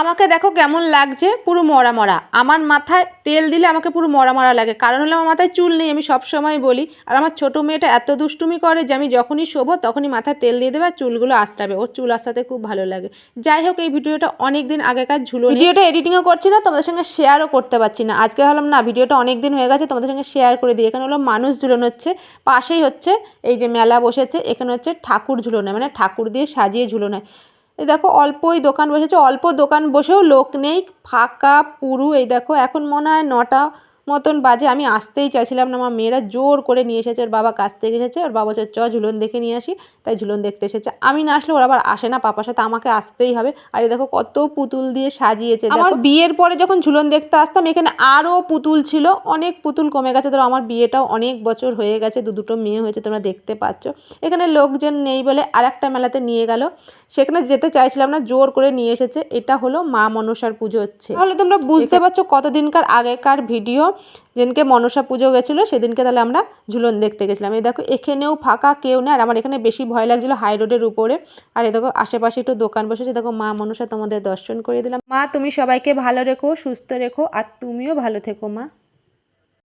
আমাকে দেখো কেমন লাগছে, পুরো মরা মরা। আমার মাথায় তেল দিলে আমাকে পুরো মরা মরা লাগে। কারণ হলো আমার মাথায় চুল নেই, আমি সব সময় বলি। আর আমার ছোটো মেয়েটা এত দুষ্টুমি করে যে আমি যখনই শোবো তখনই মাথায় তেল দিয়ে দেবে আর চুলগুলো আঁচড়াবে। ওর চুল আঁচড়াতে খুব ভালো লাগে। যাই হোক, এই ভিডিওটা অনেক দিন আগেকার ঝুলো ভিডিওটা এডিটিংও করছি না, তোমাদের সঙ্গে শেয়ারও করতে পারছি না। আজকে হলাম না, ভিডিওটা অনেক দিন হয়ে গেছে, তোমাদের সঙ্গে শেয়ার করে দিই। এখানে হলো মানুষ ঝুলন হচ্ছে। পাশেই হচ্ছে, এই যে মেলা বসেছে, এখানে হচ্ছে ঠাকুর ঝুলোনো মানে ঠাকুর দিয়ে সাজিয়ে ঝুলোনো এই দেখো অল্পই দোকান বসেছে, অল্প দোকান বসেও লোক নেই, ফাঁকা, পুরু, এই দেখো, এখন মনে হয় নটা মতন বাজে। আমি আসতেই চাইছিলাম না আমার মেয়েরা জোর করে নিয়ে এসেছে ওর বাবা কাছ থেকে এসেছে। ওর বাবা চ ঝুলন দেখে নিয়ে আসি। তাই ঝুলন দেখতে এসেছে। আমি না আসলে ওরা আবার আসে না পাপার সাথে আমাকে আসতেই হবে। আর দেখো কত পুতুল দিয়ে সাজিয়েছে। আমার বিয়ের পরে যখন ঝুলন দেখতে আসতাম এখানে আরও পুতুল ছিল অনেক পুতুল কমে গেছে। ধরো আমার বিয়েটাও অনেক বছর হয়ে গেছে দু দুটো মেয়ে হয়েছে তোমরা দেখতে পাচ্ছ। এখানে লোকজন নেই বলে আর একটা মেলাতে নিয়ে গেল। সেখানে যেতে চাইছিলাম না জোর করে নিয়ে এসেছে। এটা হলো মা মনসার পুজো হচ্ছে। তাহলে তোমরা বুঝতে পারছ কতদিনকার আগেকার ভিডিও। যেদিনকে মনসা পুজো গেছিল, সেদিনকে তাহলে আমরা ঝুলন দেখতে গেছিলাম। এই দেখো, এখানেও ফাঁকা কেউ নেই, আর আমার এখানে বেশি ভয় লাগছিল হাই রোডের উপরে। আর এ দেখো, আশেপাশে একটু দোকান বসেছে, দেখো মা মনসা তোমাদের দর্শন করিয়ে দিলাম। মা, তুমি সবাইকে ভালো রেখো, সুস্থ রেখো, আর তুমিও ভালো থেকো মা।